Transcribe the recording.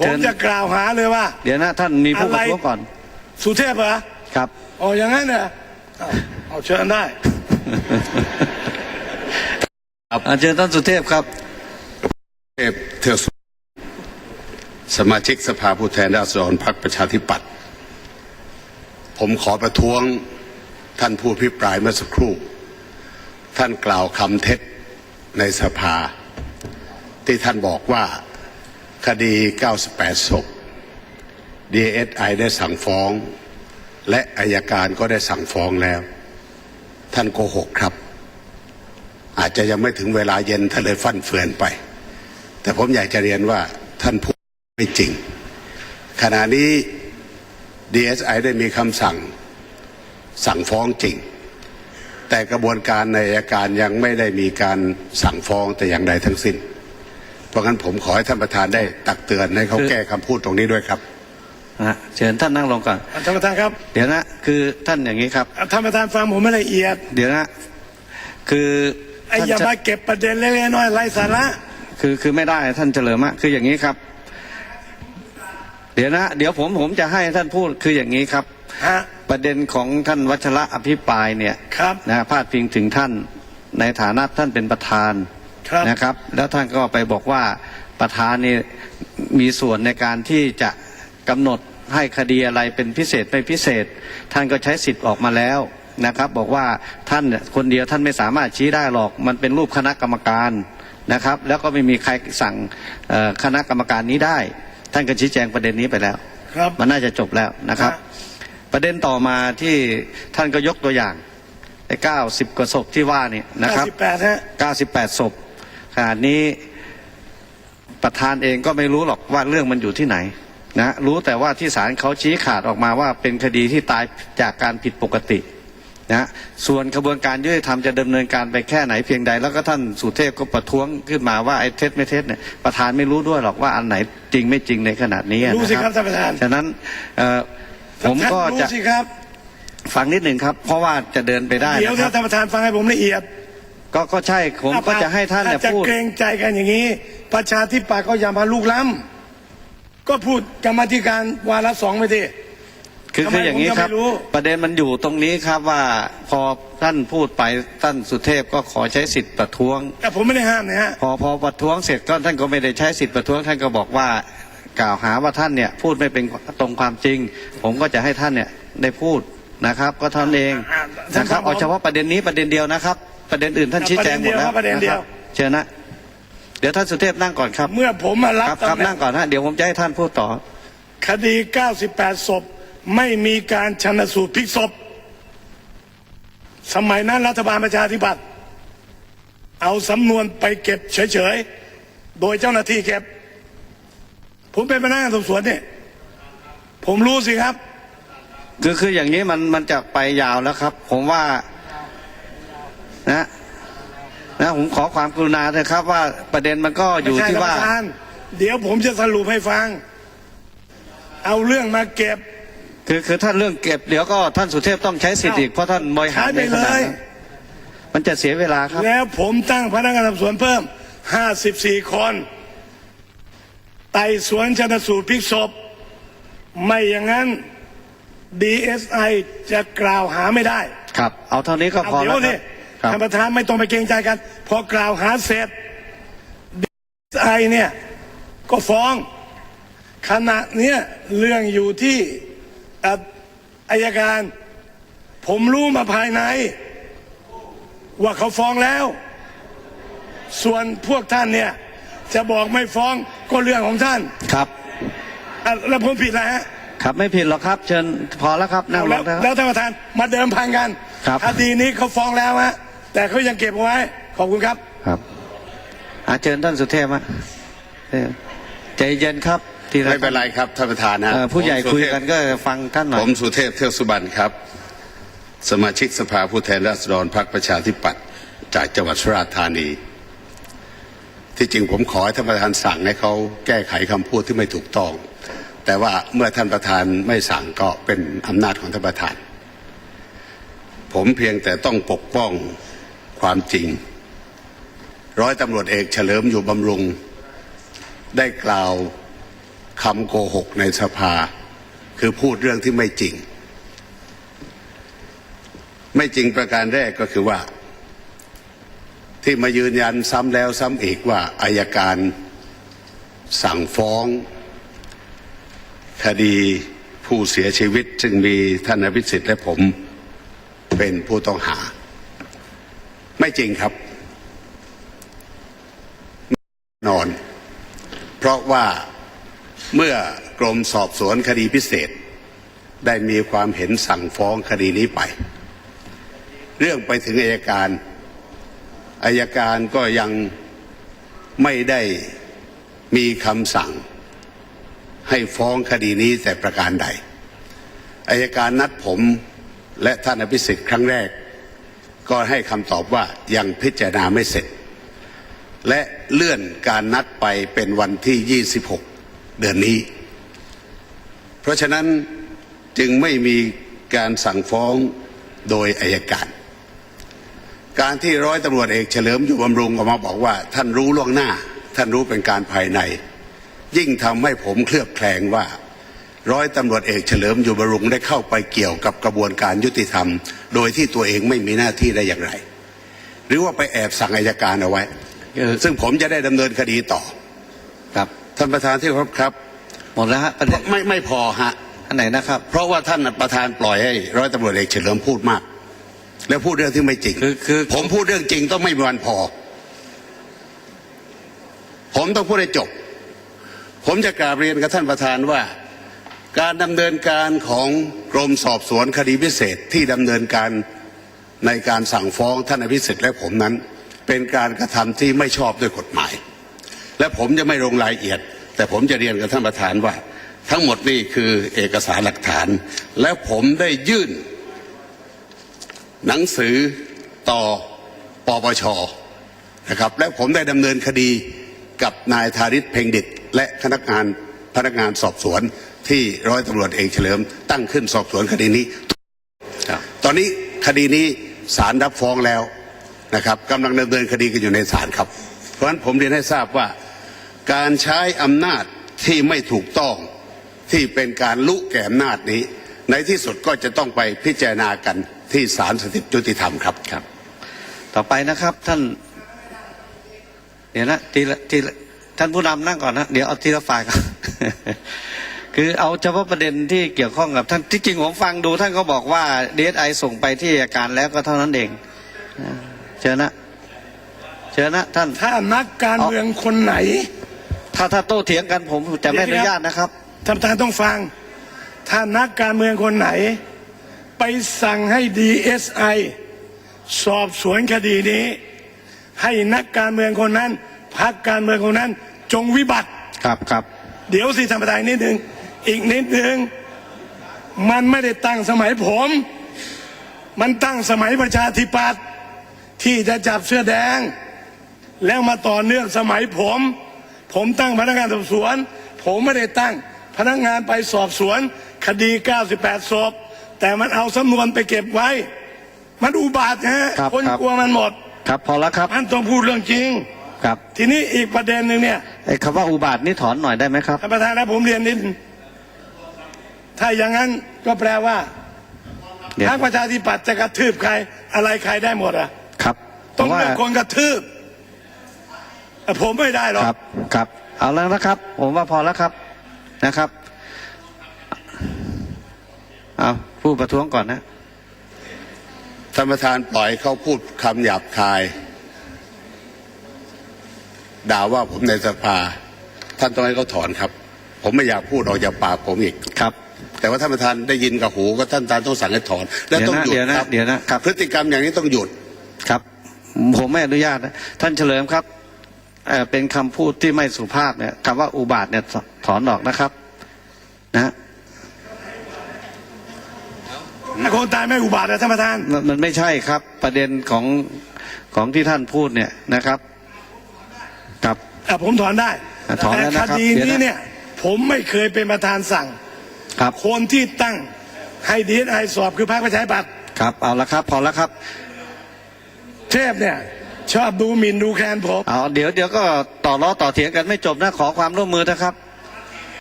ผมจะกล่าวหาเลยว่า เดี๋ยวนะท่านมีผู้ประท้วงก่อน สุเทพเหรอครับอ๋ออย่างนั้นเหรอเอาเอาเชิญได้อาเชิญท่านสุเทพครับเทพเทือกสุสมาชิกสภาผู้แทนราษฎรพรรคประชาธิปัตย์ผมขอประท้วงท่านผู้พิปรายเมื่อสักครู่ ท่านกล่าวคำเท็จในสภา ที่ท่านบอกว่า คดี 98 ศพ DSI ได้สั่งฟ้อง และอายการก็ได้สั่งฟ้องแล้ว ท่านโกหกครับ อาจจะยังไม่ถึงเวลาเย็นท่านเลยฟั่นเฟือนไป แต่ผมอยากจะเรียนว่าท่านพูดไม่จริง ขณะนี้ DSI ได้มีคำสั่งสั่งฟ้องจริง แต่กระบวนการในอัยการยังไม่ได้มีการสั่งฟ้องแต่อย่างใดทั้งสิ้น เพราะงั้นผมขอให้ท่านประธานได้ตักเตือนให้เขาคือแก้คำพูดตรงนี้ด้วยครับนะฮะเชิญท่านนั่งลงก่อนท่านประธานครับ เดี๋ยวนะคือท่านอย่างนี้ครับท่านประธานฟังผมไม่ละเอียด เดี๋ยวนะคือไอ้ท่านอย่าจะมาเก็บประเด็นเล็กๆน้อยๆไร้สาระคือคือไม่ได้ท่านเฉลิมอะคืออย่างนี้ครับ เดี๋ยวนะเดี๋ยวผมผมจะให้ท่านพูดคืออย่างนี้ครับฮะประเด็นของท่านวัชระอภิปรายเนี่ยครับนะพาดพิงถึงท่านในฐานะท่านเป็นประธานครับ นะครับ แล้วท่านก็ไปบอกว่าประธานนี่มีส่วนในการที่จะกำหนดให้คดีอะไรเป็นพิเศษไม่พิเศษ ท่านก็ใช้สิทธิ์ออกมาแล้วนะครับ บอกว่าท่านเนี่ยคนเดียวท่านไม่สามารถชี้ได้หรอกมันเป็นรูปคณะกรรมการนะครับ แล้วก็ไม่มีใครสั่งเอ่อคณะกรรมการนี้ได้ ท่านก็ชี้แจงประเด็นนี้ไปแล้วครับมันน่าจะจบแล้วนะครับฮะประเด็นต่อมาที่ท่านก็ยกตัวอย่างไอ้เก้าสิบกว่าศพที่ว่านี่นะครับ98ฮะ98ศพ ขณะนี้ประธานเองก็ไม่รู้หรอกว่าเรื่องมันอยู่ที่ไหนนะรู้แต่ว่าที่ศาลเขาชี้ขาดออกมาว่าเป็นคดีที่ตายจากการผิดปกตินะส่วนกระบวนการยุติธรรมจะดำเนินการไปแค่ไหนเพียงใด แล้วก็ท่านสุเทพก็ประท้วงขึ้นมาว่าไอ้เท็จไม่เท็จเนี่ยประธานไม่รู้ด้วยหรอกว่าอันไหนจริงไม่จริงในขนาดนี้รู้สินะครับท่านประธานฉะนั้นเอ่อผมก็ท่านจะรู้สิครับฟังนิดหนึ่งครับ เพราะว่าจะเดินไปได้เดี๋ยวนะคถ้ารับท่านประธานฟังให้ผมละเอียด ก็ก็ใช่ผมก็จะให้ท่านเนี่ยถ้จะพูดเกรงใจกันอย่างนี้ ประชาธิปัตย์ก็อย่ามาลูกล้ำก็พูดกรรมาธิการวาระสองไปดิคือทำไมคืออย่างนี้ผมจะครับไม่รู้ประเด็นมันอยู่ตรงนี้ครับว่าพอท่านพูดไปท่านสุเทพก็ขอใช้สิทธิ์ประท้วง แต่ผมไม่ได้ห้ามนะฮะพอพอประท้วงเสร็จก็ท่านก็ไม่ได้ใช้สิทธิ์ประท้วง ท่านก็บอกว่ากล่าวหาว่าท่านเนี่ยพูดไม่เป็นตรงความจริง ผมก็จะให้ท่านเนี่ยได้พูดนะครับ ก็เท่านั้นเองอ่านะครับท่านครับเอาเฉพาะประเด็นนี้ประเด็นเดียวนะครับ ประเด็นอื่นท่านชี้แจงหมดแล้วประเด็นเดียวนะครับเชิญนะเดี๋ยวท่านสุเทพนั่งก่อนครับ เมื่อผมมารับครับครับตำแหน่นั่งงก่อนฮะเดี๋ยวผมจะให้ท่านพูดต่อ คดี 98 ศพไม่มีการชันสูตรพลิกศพ สมัยนั้นรัฐบาลประชาธิปัตย์เอาสำนวนไปเก็บเฉยๆ โดยเจ้าหน้าที่เก็บ ผมเป็นพนักงานสอบสวนเนี่ยผมรู้สิครับ คือคืออย่างนี้มันมันจะไปยาวแล้วครับ ผมว่า นะนะผมขอความกรุณาเถอะครับ ว่าประเด็นมันก็อยู่ไม่ใช่ที่ว่าท่นประธนเดี๋ยวผมจะสรุปให้ฟัง เอาเรื่องมาเก็บ คือคือท่านเรื่องเก็บเดี๋ยวก็ท่านสุเทพต้องใช้สิทธิ์อีกเพราะท่านบริหารใช้ไปในขณะเลยนั้นมันจะเสียเวลาครับ แล้วผมตั้งพนักงานสอบสวนเพิ่ม54คนไต่สวนชนสูตรพลิกศพ ไม่อย่างนั้น DSI จะกล่าวหาไม่ได้ ครับ เอาเท่านี้ก็เอาพอเดี๋แล้ยววคนี่รับ ท่านประธานไม่ต้องไปเกรงใจกัน พอกล่าวหาเสร็จ DSI เนี่ยก็ฟ้องขณะเนี้ยเรื่องอยู่ที่เอ่ออายการ ผมรู้มาภายใน ว่าเขาฟ้องแล้ว ส่วนพวกท่านเนี่ย จะบอกไม่ฟ้องก็เรื่องของท่านครับอะแล้วผมผิดแล้วฮะครับไม่ผิดหรอกครับ เชิญพอแล้วครับนั่งลแล้วงนะคแล้รับวท่านประธานมาเดิมพันกันครับคดีนี้เขาฟ้องแล้วฮะ แต่เขายังเก็บเอาไว้ ขอบคุณครับ ครับอาเชิญท่านสุเทพฮะเออใจเย็นครับ ทีละไม่เป็นไรครับท่านประธานนะเอ่อผู้ใหญ่ผมสุคุยเทพกันก็ฟังท่านหน่อผยมสุเทพเทือกสุบรรณครับ สมาชิกสภาผู้แทนราษฎรพรรคประชาธิปัตย์จากจังหวัดสุราษฎร์ธานี ที่จริงผมขอให้ท่านประธานสั่งให้เขาแก้ไขคำพูดที่ไม่ถูกต้อง แต่ว่าเมื่อท่านประธานไม่สั่งก็เป็นอำนาจของท่านประธาน ผมเพียงแต่ต้องปกป้อง ความจริง ร้อยตำรวจเอกเฉลิมอยู่บำรุง ได้กล่าวคำโกหกในสภา คือพูดเรื่องที่ไม่จริง ไม่จริงประการแรกก็คือว่า ที่มายืนยันซ้ำแล้วซ้ำอีกว่าอายการสั่งฟ้อง คดีผู้เสียชีวิต ซึ่งมีท่านอภิสิทธิ์และผมเป็นผู้ต้องหา ไม่จริงครับแน่นอน เพราะว่าเมื่อกรมสอบสวนคดีพิเศษ ได้มีความเห็นสั่งฟ้องคดีนี้ไป เรื่องไปถึงอายการอายการก็ยังไม่ได้มีคำสั่ง ให้ฟ้องคดีนี้แต่ประการใดอายการนัดผมและท่านอภิสิทธิ์ครั้งแรก ก็ให้คำตอบว่ายังพิจารณาไม่เสร็จ และเลื่อนการนัดไปเป็นวันที่ 26 เดือนนี้ เพราะฉะนั้นจึงไม่มีการสั่งฟ้องโดยอายการ การที่ร้อยตำรวจเอกเฉลิมอยู่บำรุงออกมาบอกว่า ท่านรู้ล่วงหน้า ท่านรู้เป็นการภายใน ยิ่งทำให้ผมเคลือบแคลงว่า ร้อยตำรวจเอกเฉลิมอยู่บำรุงได้เข้าไปเกี่ยวกับกระบวนการยุติธรรม โดยที่ตัวเองไม่มีหน้าที่ได้อย่างไร หรือว่าไปแอบสั่งอายการเอาไว้เออซึ่งผมจะได้ดำเนินคดีต่อ ครับท่านประธานที่เคารพครับหมดแล้วฮะประเด็นไม่ไม่พอฮะอันไหนนะครับ เพราะว่าท่านประธานปล่อยให้ร้อยตำรวจเอกเฉลิมพูดมาก แล้วพูดเรื่องที่ไม่จริงคือคือผมพูดเรื่องจริงต้องไม่มีวันพอ ผมต้องพูดให้จบ ผมจะกราบเรียนกับท่านประธานว่า การดำเนินการของกรมสอบสวนคดีพิเศษที่ดำเนินการในการสั่งฟ้องท่านอภิสิทธิ์และผมนั้น เป็นการกระทำที่ไม่ชอบด้วยกฎหมาย และผมจะไม่ลงรายละเอียด แต่ผมจะเรียนกับท่านประธานว่า ทั้งหมดนี่คือเอกสารหลักฐาน และผมได้ยื่น หนังสือต่อปปชนะครับและผมได้ดำเนินคดีกับนายธาริศเพ่งดิตและพนักงานพนักงานสอบสวน ที่ร้อยตำรวจเอกเฉลิมตั้งขึ้นสอบสวนคดีนี้ครับตอนนี้คดีนี้ศาลรับฟ้องแล้วนะครับกำลังดำเนินคดีกันอยู่ในศาลครับ เพราะฉะนั้นผมเรียนให้ทราบว่า การใช้อำนาจที่ไม่ถูกต้องที่เป็นการลุแก่อำนาจนี้ ในที่สุดก็จะต้องไปพิจารณากันที่ศาลสถิตยุติธรรมครับครับ ต่อไปนะครับท่านเดี๋ยวนะทีละทีละท่านผู้นำนั่งก่อนนะ เดี๋ยวเอาทีละฝ่ายก่อน คือเอาเฉพาะประเด็นที่เกี่ยวข้องกับท่านที่จริงผมฟังดูท่านก็บอกว่าดีเอสไอส่งไปที่อัยการแล้วก็เท่านั้นเองอ่าเชิญนะเชิญนะท่านถ้านักการเมืองคนไหน ถ้าถ้าโต้เถียงกันผมจะไม่อนุญาตนะครับท่านประธานต้องฟัง ถ้านักการเมืองคนไหน ไปสั่งให้ดีเอสไอสอบสวนคดีนี้ ให้นักการเมืองคนนั้นพักการเมืองคนนั้นจงวิบัติครับครับเดี๋ยวสิท่านประธานนิดหนึ่ง อีกนิดหนึ่งมันไม่ได้ตั้งสมัยผม มันตั้งสมัยประชาธิปัตย์ที่จะจับเสื้อแดง แล้วมาต่อเนื่องสมัยผม ผมตั้งพนักงานสอบสวน ผมไม่ได้ตั้งพนักงานไปสอบสวน คดี 98ศพแต่มันเอาสำนวนไปเก็บไว้ มันอุบาทนะฮะครับคนครับ กลัวมันหมด ครับพอแล้วครับมันต้องพูดเรื่องจริง ครับทีนี้อีกประเด็นหนึ่งเนี่ยไอ้คำว่าอุบาทนี่ถอนหน่อยได้ไหมครับ ท่านประธานนะผมเรียนนิด ถ้าอย่างนั้นก็แปลว่าเดี๋ยว พรรคประชาธิปัตย์จะกระทืบใคร อะไรใครได้หมดอะ ครับต้องพราะว่าเลือกคนกระทืบแต่ผมไม่ได้หรอก ครับครับ เอาแล้วนะครับ ผมว่าพอแล้วครับนะครับเอาผู้ประท้วงก่อนนะ ท่านประธานปล่อยให้เขาพูดคำหยาบคาย ด่าว่าผมในสภา ท่านต้องให้เขาถอนครับ ผมไม่อยากพูดออกจากปากผมอีก ครับ แต่ว่าท่านประธานได้ยินกับหูก็ท่านประธานต้องสั่งให้ถอน และต้องหยุดเดี๋ยวนะครับเดี๋ยวนะเดี๋ยวนะครับ พฤติกรรมอย่างนี้ต้องหยุดครับ ผมไม่อนุญาตนะท่านเฉลิมครับเอ่อเป็นคำพูดที่ไม่สุภาพเนี่ยคำว่าอุบาทเนี่ยถอนออกนะครับ นะคนตายไม่อุบาทนะท่านประธาน มันมันไม่ใช่ครับ ประเด็นของของที่ท่านพูดเนี่ยนะครับครับอะผมถอนได้อะถอนแล้วแต่นะครับคดีเดี๋ยวนี้นะเนี่ย ผมไม่เคยเป็นประธานสั่ง ครับคนที่ตั้งให้ดีไอสอบคือพรรคประชาธิปัตย์ครับเอาละครับ พอแล้วครับ เทพเนี่ย ชอบดูหมิ่นดูแคลนผมเอาเดี๋ยวเดี๋ยวก็ต่อล้อต่อเถียงกันไม่จบนะขอความร่วมมือนะครับ